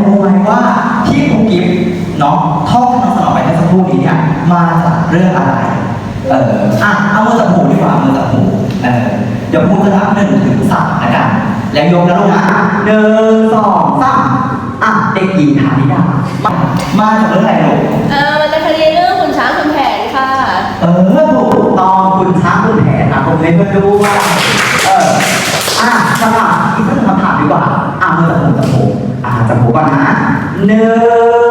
แล้วรู้ไหมว่าที่ครูกิฟต์เนาะท่องคำสนองไปเมื่อสักครู่นี้เนี่ยมาจากเรื่องอะไร เอออะเอามือจับหูดีกว่ามือจับหูเออเดี๋ยวพูดจะนับหนึ่งถึงสามนะกัน แล้วยกนะลูกนะหนึ่งสองสามอะเด็กหญิงฐานิดามามาจากเรื่องอะไรลูกเออมันจะคดีเรื่องขุนช้างขุนแผนค่ะ เออถูกต้องคุณช้างคุณแผนนะผมเล่นเพื่อนดูว่าเอออะคำถามอีกสักหนึ่งคำถามดีกว่าอะมือจับหูจับหูอะ จับหูก่อนนะหนึ่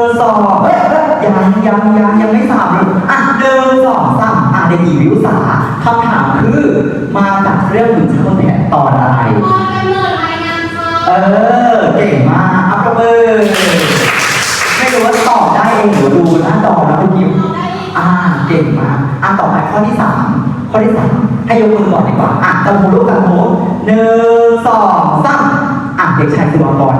งสองเอ้ยเอ้ยยังยังยังยังไม่สามเลยอะหนึ่งสองสามอะเด็กหญิงวิวสาคำถามคือมาจากเรื่องคุณช้างคุณแผนตอนอะไร พอกำเนิดรายงานค่ะเออ เก่งมากอัปรบมือไม่รู้ว่าตอบได้เองหรือดูหน้าจอแล้วคุณยิมอ่าเก่งมากอะต่อไปข้อที่สามข้อที่สามให้ยกมือก่อนดีกว่าอะจับหูลูกจับหูหนึ่งสองสามอะเด็กชายสุวรรณก่อน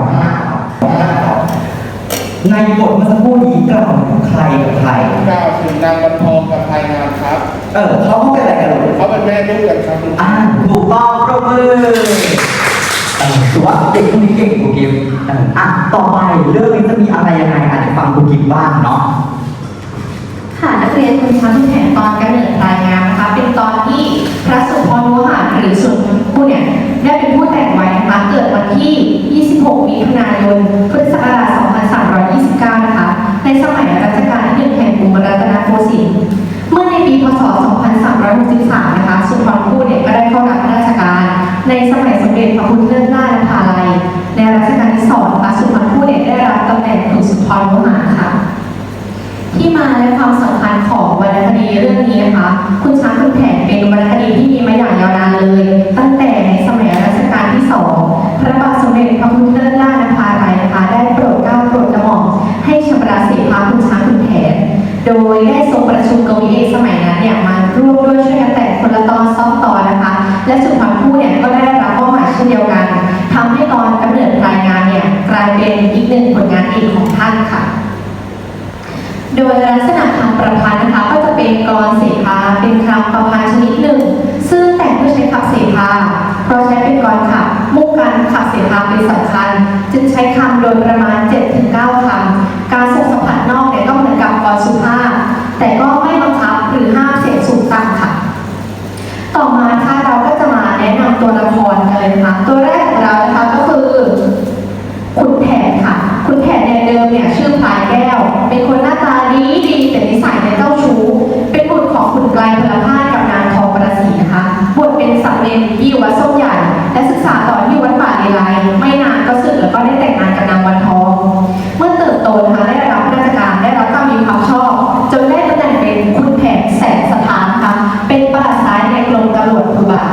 ในบทเมื่อสักครู่นี้กล่าวถึงใครกับใคร กล่าวถึงนางวันทองกับไพงามครับ เออเขาเขาเป็นอะไรกันลูกเขาเป็นแม่ลูกกันครับคุณอ่าถูกต้องปรบมือเออถือว่าเด็กคนนี้เก่งครูกิฟต์เอออะต่อไปเรื่องนี้จะมีอะไรยังไงอาจจะฟังครูกิฟต์บ้างเนาะค่ะนักเรียนคุณช้างคุณแผนตอนกำเนิดรายงานนะคะ เป็นตอนที่พระสุพรวหารหรือสุนผู้เนี่ย ได้เป็นผู้แต่งไว้นะคะ เกิดวันที่ 26 มิถุนายน พุทธศักราช 2329 นะคะ ในสมัยรัชกาลที่หนึ่งแห่งกรุงรัตนโกสินทร์ เมื่อในปี พศ 2363 นะคะ สุพรผู้เนี่ยก็ได้เข้ารับราชการ ในสมัยสมเด็จพระพุทธเลิศล่านภาลัย ในรัชกาลที่สองนะคะสุพรผู้เนี่ยได้รับตำแหน่งถูกสุพรวหาค่ะ ที่มาและความสำคัญของวรรณคดีเรื่องนี้นะคะ คุณช้างคุณแผนเป็นวรรณคดีที่มี ยได้ทรงประชุมกวีเอกสมัยนั้นเนี่ยมาร่วมด้วยช่วยกันแต่งคนละตอนซอกตอนนะคะ และสุพรรณผู้เนี่ยก็ได้รับมอบหมายเช่นเดียวกันทำให้ตอนกำเนิดรายงานเนี่ยกลายเป็นอีกหนึ่งผลงานเอกของท่านค่ะ โดยลักษณะคำประพันธ์นะคะก็จะเป็นกรเสภาเป็นคำประพันธ์ชนิดหนึ่ง ซึ่งแต่งเพื่อใช้ขับเสภาเพราะใช้เป็นกรขับมุ่งการขับเสภาเป็นสำคัญ จึงใช้คำโดยประมาณ 7-9 คำ การส่งสัมผัสนอกเนี่ยก็เหมือนกับกรสุภาพ แต่ก็ไม่บังคับหรือห้ามเสียงสูงต่ำค่ะ ต่อมานะคะเราก็จะมาแนะนำตัวละค รกันเลยนะคะตัวแรกของเรานะคะก็คือ ขุนแผนค่ะ ขุนแผนเนี่ยเดิมเนี่ยชื่อพลายแก้ว เป็นคนหน้าตาดีดีแต่นิสัยเนี่ยเจ้าชู้ เป็นบุตรของขุนไกลพลพาสกับนางทองประสีนะคะบวชเป็นสามเณรที่วัดส้มใหญ่ และศึกษาต่อที่วัดป่าเลไลไม่นานก็สึกแล้วก็ได้แต่งงานกับนางวันทอง เมื่อเติบโตนะคะได้รับราชการได้รับความมีความชอบ จนได้ตำแหน่งเป็นขุนแผนแสนสถานนะคะเป็นประหลัดซ้ายในกรมตำรวจภูบา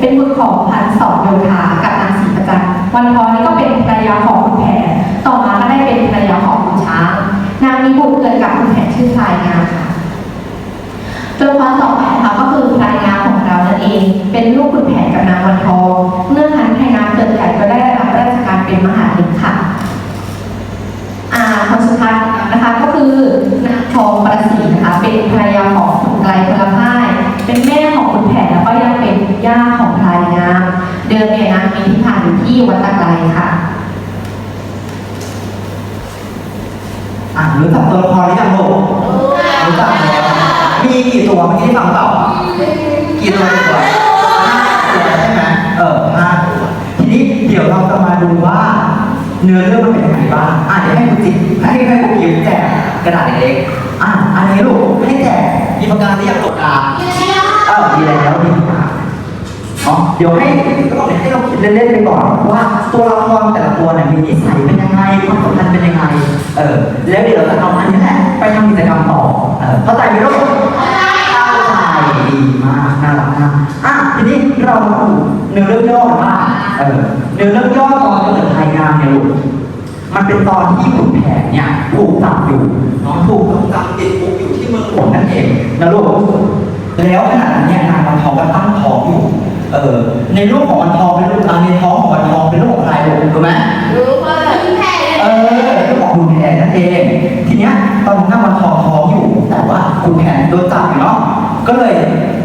เป็นบุตรของพันสอนโยธากับนางศรีประจันทร์วันทองนี่ก็เป็นภรรยาของคุณแผน ต่อมาก็ได้เป็นภรรยาของคุณช้าง นบุตรเกิดกับคุณแผนชื่อพลายงามค่ะตัวละครต่อไปนะคะก็คือพลายงามของเรานั่นเอง เป็นลูกขุนแผนกับนางวันทองเมื่อครั้นพลายงามเกิดใหญ่ก็ได้รับราชการเป็นมหาลิงค่ะอ่าคนสุดท้ายนะคะก็คือนางทองประสีนะคะเป็นภรรยาของขุนไกลพลพ่ายเป็นแม่ของขุนแผนแล้วก็ยังเป็นย่าของพลายงามเดิมเนี่ยนางมีที่ผ่านอยู่ที่วัดตะไกรค่ะ อะ รู้จักตัวละครหรือยังลูกรู้จักแล้วมีกี่ตัวเมื่อกี้ที่ฟังเปล่ากี่ตัวกี่ตัวห้าตัวใช่ไหมเออห้าตัวทีนี้เดี๋ยวเราจะมาดูว่าเนื้อเรื่องมันเป็นยังไงบ้างอะเดี๋ยวให้คุณจิ๊บให้ให้คุณยิ้มแจกกระดาษเล็กๆอะอันนี้ลูกให้แจกมีปากกาที่อยากตกตาเออดีแล้วดี มากอ๋อเดี๋ยวให้ก็บอกให้เราคิดเล่นๆไปก่อนว่าตัวละครแต่ละตัวเนี่ยมีนิสัยเป็นยังไงความสัมพันธ์เป็นยังไงเออแล้วเดี๋ยวเราจะเอาอันนี้แหละไปทำกิจกรรมต่อเออเข้าใจไหมลูกเข้าใจดีมากน่ารักมากอะทีนี้เรามาดูเนื้อเรื่องย่อกันบ้างเออเนื้อเรื่องย่อตอนเกิดไทยงามเนี่ยลูกมันเป็นตอนที่ขุนแผนเนี่ยถูกจับอยู่น้องถูกจับติดคุกอยู่ที่เมืองหลวงนั่นเองนะลูก แล้วขณะนั้นเนี่ยนางวันทองก็ตั้งท้องอยู่ เออ ในรูปของวันทองเป็นรูปอ่าในท้องของวันทองเป็นรูปของใครลูกรู้ไหมรู้ว่าคุณแผนเออรูปของคุณแผนนั่นเอง ทีเนี้ยตอนนั้นนะวันทองท้องอยู่ แต่ว่าคุณแผนโดนจับอยู่เนาะ ก็เลย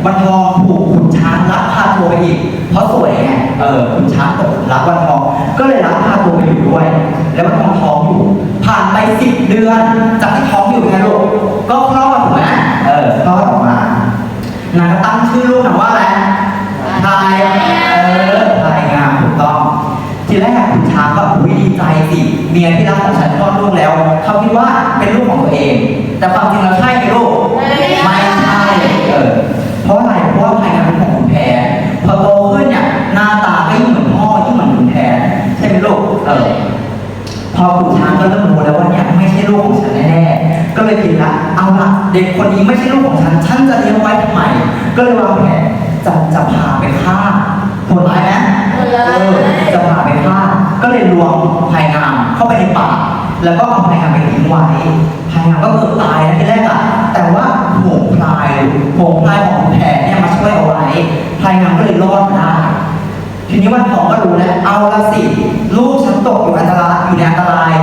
วันทองถูกขุนช้างลักพาตัวไปอีก เพราะสวยไง เออขุนช้างตกรักวันทอง ก็เลยลักพาตัวไปอยู่ด้วย แล้ววันทองท้องอยู่ ผ่านไปสิบเดือน จากที่ท้องอยู่ไงลูก ก็คลอดถูกไหมเออ คลอดออกมา นางก็ตั้งชื่อลูกนางว่าอะไรพายเออพายงามถูกต้อง ทีแรกขุนช้างก็อุ้ยดีใจสิเมียที่รักของฉันคลอดลูกแล้ว เขาคิดว่าเป็นลูกของตัวเอง แต่ความจริงแล้วใช่ไหมลูกไม่ใช่เออเพราะอะไรเพราะว่าพายงามเป็นของขุนแผนพอโตขึ้นเนี่ยหน้าตาก็ยิ่งเหมือนพ่อยิ่งเหมือนขุนแผนใช่ไหมลูกเออพอขุนช้างก็เริ่ม ยคิดละเอาละเด็กคนนี้ไม่ใช่ลูกของฉัน ฉันจะเลี้ยงไว้ทำไม ก็เลยวางแผนจะจะพาไปฆ่าโหดร้ายไหมเออจะพาไปฆ่า ก็เลยลวงภายงามเข้าไปในป่า แล้วก็เอาภายงามไปทิ้งไว้ภายงามก็เกือบตายนะทีแรกอะแต่ว่าโหงพลายโหงพลายของขุนแผนเนี่ยมาช่วยเอาไว้ภายงามก็เลยรอดมาได้ทีนี้วันทองก็รู้แล้ว เอาละสิ ลูกฉันตกอยู่อันตรายอยู่ในอันตราย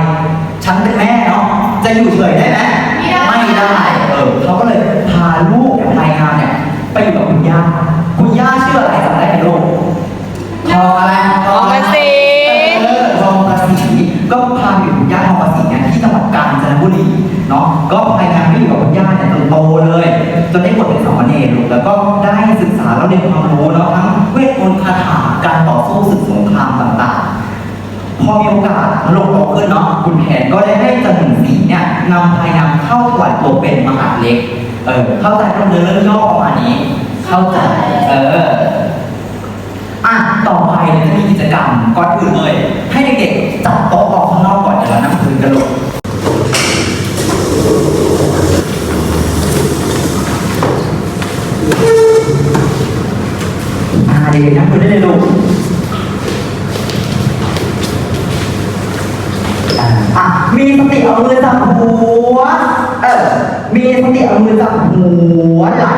ฉันเป็นแม่เนาะ จะอยู่เฉยได้ไหม ไม่ได้ เออเขาก็เลยพาลูกเนี่ยพายงามเนี่ยไปอยู่กับคุณย่า คุณย่าชื่ออะไรจำได้ไหมลูกทองอะไรทองประสิทธิ์เออทองประสิทธิ์ก็พาไปอยู่กับคุณย่าทองประสิทธิ์เนี่ยที่จังหวัดกาญจนบุรีเนาะ ก็พายงามไปอยู่กับคุณย่าเนี่ยจนโตเลยจนได้บวชเป็นสามเณรลูกแล้วก็ได้ศึกษาแล้วเรียนความรู้เนาะทั้งเวทมนต์คาถาการต่อสู้ศึกสงครามต่างๆ พอมีโอกาสลงโตขึ้นเนาะคุณแผนก็ได้ให้จันหนึ่งสีเนี่ยนำพายามเข้าถวายตัวเป็นมหาเล็ก เออเข้าใจเรื่องเนื้อเรื่องย่อประมาณนี้ เข้าใจเอออะต่อไปเนี่ยจะมีกิจกรรมก่อนอื่นเลย ให้เด็กๆจัดโต๊ะออกข้างนอกก่อนเดี๋ยวเรานั่งคุยกันลงอ่าเด็กๆนั่งคุยได้เลยลูก อะมีสติเอามือจับหัว เออ มีสติเอามือจับหัวไหล่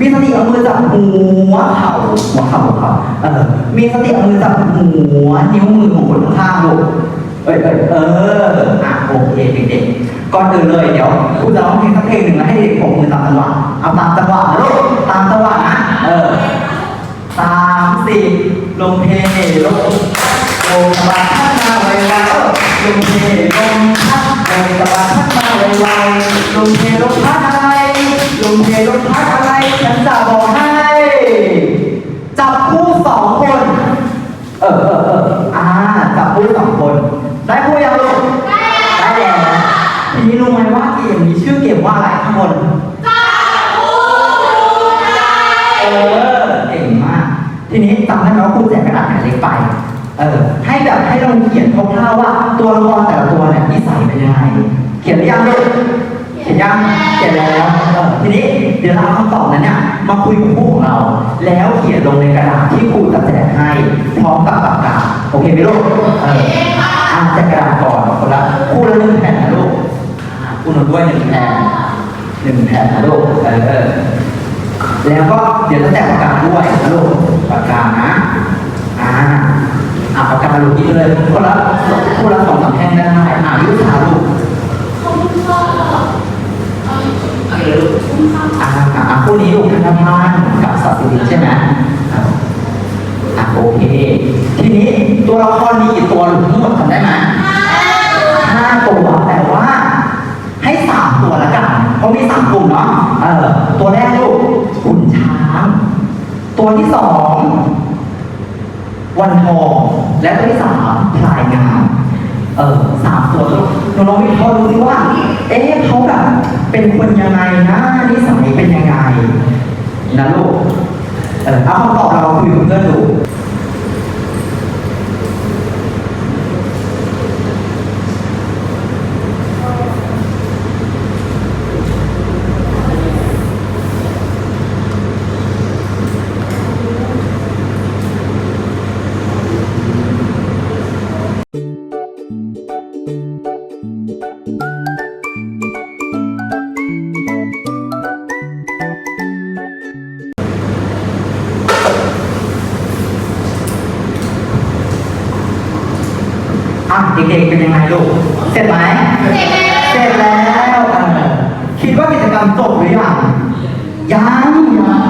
มีสติเอามือจับหัวเข่าหัวเข่าหัวเข่าเออ มีสติเอามือจับหัวนิ้วมือของคนข้างลูกเอ้ยเอ้ยเอออะโอเคเด็กๆก่อนอื่นเลยเดี๋ยวคุณจะร้องเพลงสักเพลงหนึ่งแล้วให้เด็กผมมือตามจังหวะเอาตามจังหวะนะลูกตามจังหวะนะเออสามสี่ลงเพลงลงลง กบาดพัดมาไวไวลงเพลงลงพัดลงกระบาดพัดมาไวไวลงเพลงลงพัดอะไรลงเพลงลงพัดอะไรฉันจะบอกให้ จับคู่สองคน เออเออเอออ่าจับคู่สองคน ได้คู่ยังลูกได้แล้วทีนี้รู้ไหมว่าเกมนี้ชื่อเกมว่าอะไรข้างบนเออเก่งมาก ทีนี้จำได้ไหมว่าครูแจกกระดาษแผ่นเล็กไป เออ ให้แบบให้องเขียนคร่าวๆว่า ตัวละครแต่ละตัวเนี่ยนิสัยเป็นยังไง เขียนหรือยังลูกเขียนยังเขียนแล้วเออทีนี้เดี๋ยวเราเอาคำตอบนั้นเนี่ยมาคุยกับผู้ของเรา แล้วเขียนลงในกระดาษที่ครูจะแจกให้พร้อมกับปากกาโอเคไหมลูกเอออ่านจากกระดาษก่อนคนละคู่ละหนึ่งแผ่นนะลูกอ่าคู่หนึ่งด้วยหนึ่งแผ่นหนึ่งแผ่นนะลูกเออแล้วก็เดี๋ยวจะแจกปากกาด้วยนะลูกปากกานะอ่า อ่าปากกาลูกกินเลยคนละคู่ละสองสามแท่งได้อ่าวิชาลูกอ่าอ่าคู่นี้ลูกธนาคารกับสัตว์สิริใช่ไหมอะโอเค ทีนี้ตัวละครมีกี่ตัวลูกทั้งหมดจำได้ไหมห้าตัวแต่ว่าให้สามตัวละกันเพราะมีสามกลุ่มเนาะเออตัวแรกลูกขุนช้าง ตัวที่สอง วันทอง และตัวที่สามพลายงามเออสามตัวเราลองวิเคราะห์ดูสิว่า เอ๊ะเขาแบบเป็นคนยังไงนะนิสัยเป็นยังไงนะลูกเออเอาคำตอบเราคุยกับเพื่อนดู ว่าจบหรือยังยังยัง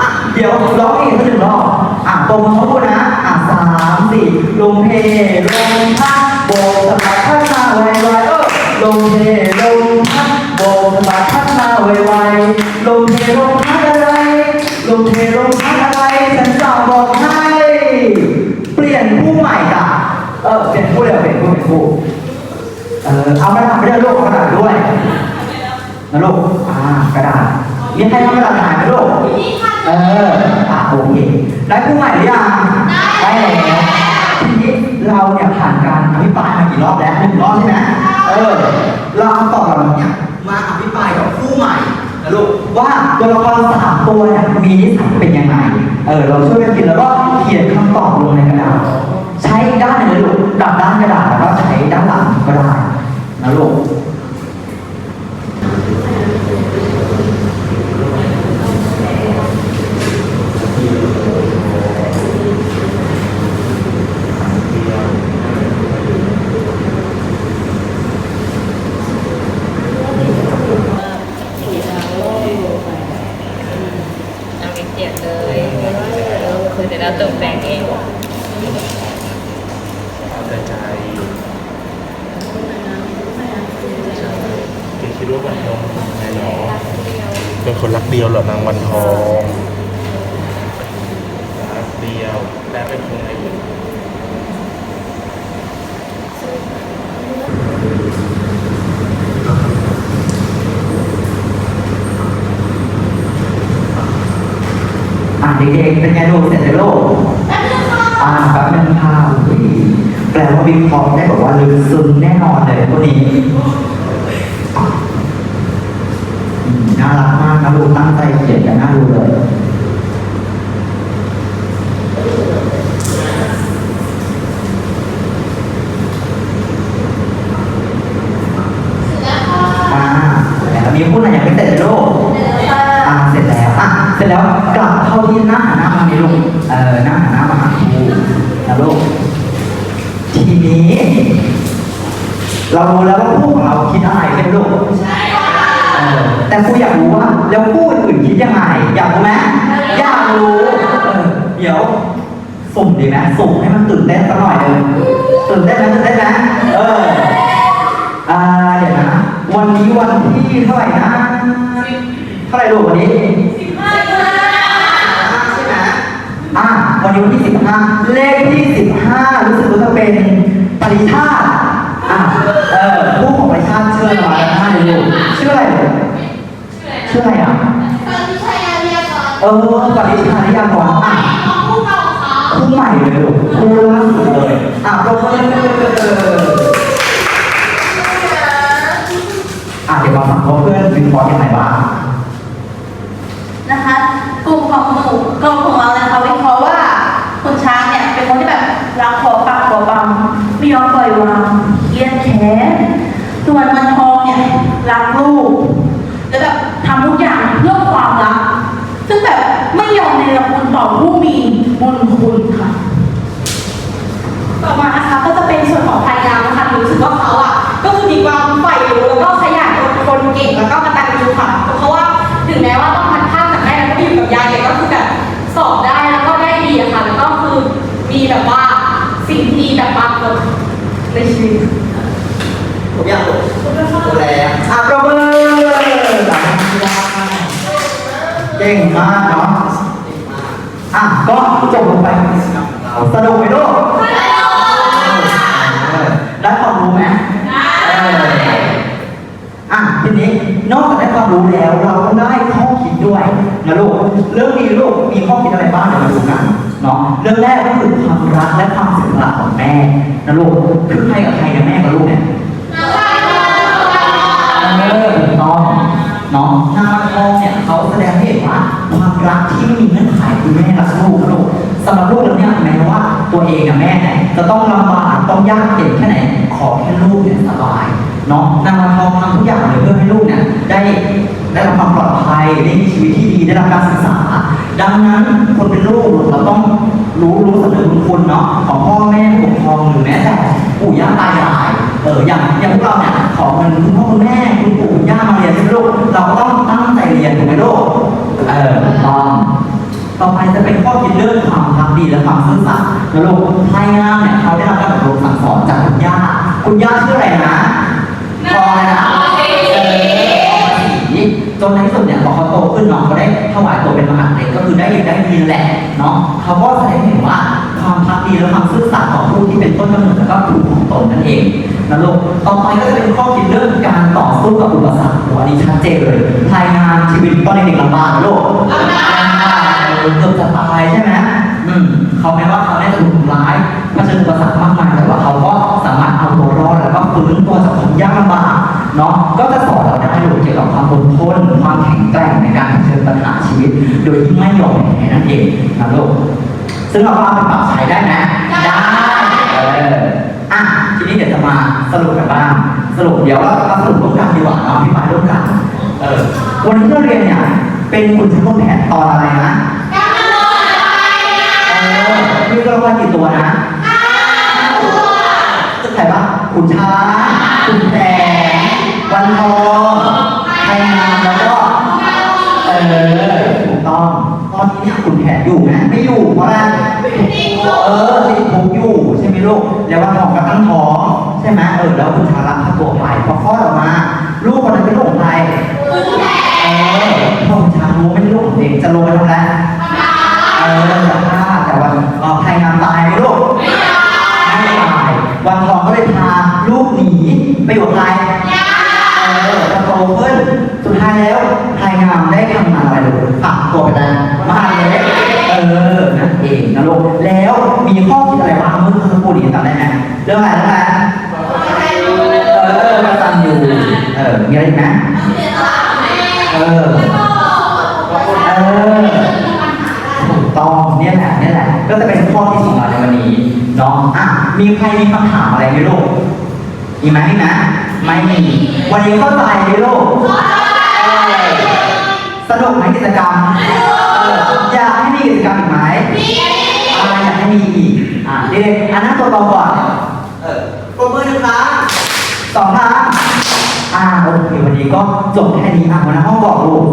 อะเดี๋ยวร้องอีกสักหนึ่งรอบอะตรงเขาพูดนะอะสามสี่ลงเพลงพักโบกสะบัดพัดมาไวไวๆเออลงเพลงพักโบกสะบัดพัดมาไวไวๆลงเพลงพักอะไร ลงเพลงพักอะไรฉันจะบอกให้เปลี่ยนผู้ใหม่จ้ะเออเปลี่ยนผู้เร็วเปลี่ยนผู้เปลี่ยนผู้เออเอากระดาษไปด้วยลูกเอาดด้วย นะลูกอ่ากระดาษมีใครทำกระดาษหายไหมลูกเอออะโอเคได้ผู้ใหม่หรือยังได้แล้วทีนี้เราเนี่ยผ่านการอภิปรายมากี่รอบแล้วหนึ่งรอบใช่ไหมเออเราเอาต่อเราเนี่ยมาอภิปรายกับผู้ใหม่นะลูกว่าตัวละครสามตัวเนี่ยมีนิสัยเป็นยังไงเออเราช่วยกันคิดแล้วก็เขียนคำตอบลงในกระดาษใช้ด้านไหนลูกกลับด้านกระดาษแล้วก็ใช้ด้านหลังก็ได้นะลูก เอาเขียนเลยคือเดี๋ยวเราตกแต่งเอง เอาแต่ใจใช่แกคิดว่าวันทองเป็นไงหรอเป็น คนรักเดียวเหรอนางวันทองรักเดียว และเป็นคนไงอยู่อ่าเด็กๆเป็นไงลูกเสร็จแล้วลูกอ่าแป๊บนึงค่ะอุ้ยแปลว่าวิเคราะห์ได้แบบว่าลึกซึ้งแน่นอนเลยพวกนี้อืม น่ารักมากนะลูกตั้งใจเขียนกันน่าดูเลย สุ่มดีไหมสุ่มให้มันตื่นเต้นสักหน่อยเออตื่นเต้นไหมตื่นเต้นไหมเอออ่าเดี๋ยวนะวันนี้วันที่เท่าไหร่นะเท่าไหร่ลูกวันนี้สิบห้าใช่ไหมอ่าวันนี้วันที่สิบห้าเลขที่สิบห้ารู้สึกว่าจะเป็นปริชาติอ่าเออผู้ของปริชาติชื่ออะไรมาแล้วนะเดี๋ยวลูกชื่ออะไรลูกชื่ออะไรอะเออปริชานิยากรอะ คู่ใหม่เลยลูกคู่ล่าสุดเลยอะปรบมืออะเดี๋ยววิเคราะห์ยังไงบ้างนะคะกลุ่มของหนูกลุ่มของเรานะคะวิเคราะห์ว่าคุณช้างเนี่ยเป็นคนที่แบบรักขอปากขอบังไม่ยอมปล่อยวางเยียดแขนส่วนวันทองเนี่ยรักลูกแล้วแบบทำทุกอย่างเพื่อความรัก ซึ่งแบบไม่ยอมในรคุณต่อผู้มีบุญคุณค่ะ ต่อมานะคะก็จะเป็นส่วนของภายงามนะคะหนูรู้สึกว่าเขาอะก็ คือมีความใฝ่รู้แล้วก็ขยันอดทนเก่งแล้วก็กตัญญูค่ะเพราะว่าถึงแม้ว่าต้องพัดภาคจากแม่แล้วก็อยู่กับยายเนี่ยก็คือแบบสอบได้แล้วก็ได้ดีอะค่ะแล้วก็คือมีแบบว่าสิ่งที่ดีแบบปรากฏในชีวิตผมอยากรู้ดูแลอะประเมินเก่งมากเนาะอะก็จบลงไปเราสนุกไหมลูกเออได้ความรู้ไหมเอออะทีนี้นอกจากได้ความรู้แล้วเราก็ได้ข้อคิดด้วยนะลูกเรื่องนี้ลูกมีข้อคิดอะไรบ้างเดี๋ยวมาดูกันเนาะเรื่องแรกก็คือความรักและความเสียสละของแม่นะลูกคือใครกับใครกับแม่กับลูกเนี่ยเออน้องน้องนางวันทองเนี่ยเขาแสดงให้เห็นว่าความรักที่ไม่มีเงื่อนไขคือแม่รักลูกนะลูกสำหรับลูกแล้วเนี่ยแม้ว่าตัวเองกับแม่เนี่ยจะต้องลำบากต้องยากเย็นแค่ไหนข อแค่ลูกเนี่ยสบายเนาะนางวันทองทำทุกอย่างเลยเพื่อให้ลูกเนี่ยได้ได้รับความปลอดภัยได้มีชีวิตที่ดีได้รับการศึกษา ดังนั้นคนเป็นลูกเราต้องรู้รู้สำนึกบุญคุณเนาะของพ่อแม่ปกครองหรือแม้แต่ปู่ย่าตายายเอออย่างอย่างพวกเราเนี่ยขอเงินคุณพ่อคุณแม่คุณปู่คุณย่ามาเรียนใช่ไหมลูกเราก็ต้องตั้งใจเรียนถูกไหมลูกเออต้องต่อไปจะเป็นข้อคิดเรื่องความพักดีและความซื่อสัตย์นะลูกพายงามเนี่ยเขาได้รับการอบรมสั่งสอนจากคุณย่า คุณย่าชื่ออะไรนะพออะไรนะเออจนในที่สุดเนี่ยพอเขาโตขึ้นเนาะเขาได้ถวายตัวเป็นมหาเอกก็คือได้ได้ยินแหละเนาะเขาก็แสดงให้เห็นว่าความพักดีและความซื่อสัตย์ของผู้ที่เป็นต้นกำเนิดและก็ครูของตนนั่นเองนะลูกต่อไปก็จะเป็นข้อคิดเรื่องการต่อสู้กับอุปสรรคโอ้อันนี้ชัดเจนเลยรายงานชีวิตตอนเด็กๆลำบากนะลูกลำบากเกือบจะตายใช่ไหมอืมเขาแม้ว่าเขาได้ถูกทำร้ายเผชิญอุปสรรคมากมายแต่ว่า รอดแล้วก็ฟื้นตัวจากความยากลำบากเนาะก็จะสอนเราได้รู้เกี่ยวกับความอดทนความแข็งแกร่งในการเผชิญปัญหาชีวิต โดยที่ไม่ยอมแพ้นั่นเองนะลูกซึ่งเราก็เอาไปปรับใช้ได้นะได้เอออะทีนี้เดี๋ยวจะมาสรุปกันบ้างสรุปเดี๋ยวเรามาสรุปร่วมกันดีกว่าเนาะพี่ปายร่วมกันเออวันนี้ที่เราเรียนเนี่ยเป็นคุณชั้นต้นแผนตอนอะไรนะเออมีตัวละครกี่ตัวนะตึกใครบ้าง คุณช้างคุณแผนวันทองไทยงามแล้วก็ เออถูกต้อง ตอนนี้เนี่ยคุณแผนอยู่ไหมไม่อยู่เพราะอะไรเออติดคุกอยู่ใช่ไหมลูก แล้ววันทองก็ตั้งท้องใช่ไหมเออแล้วคุณช้าลักพาตัวไปพอคลอดออกมา ลูกคนนั้นเป็นลูกของใครเออพ่อคุณช้ารู้ไม่ใช่ลูกของเด็กจะลงไปทำอะไรเออจะฆ่าแต่วันเออไทยงามตายไหมลูกไม่ตายวันทองก็เลยพา ลูกหนีไปอยู่กับใครเออพอโตขึ้นสุดท้ายแล้วไทยงามได้ทำงานอะไรลูกฝากตัวไปแล้วมหาเล็กเออนั่นเองนะลูกแล้วมีข้อคิดอะไรบ้างเมื่อสักครู่นี้จำได้ไหมเรื่องอะไรเรื่องอะไรเออกตันอยู่เออมีอะไรอีกไหมเออเออถูกต้องเนี่ยแหละเนี่ยแหละก็จะเป็นข้อที่สองเราในวันนี้เนาะอะมีใครมีคำถามอะไรไหมลูก มีไหมมีไหมไม่มี วันนี้เข้าใจไหมลูกเออสนุกไหมกิจกรรมเอออยากให้มีกิจกรรมอีกไหมอ่าอยากให้มีอีกอะเด็กๆอันนั้นตัวตก่อนเออปรบมือหนึ่งครั้งสองครั้งอ่าโอเควันนี้ก็จบแค่นี้อะวันนั้นห้องบอกลูก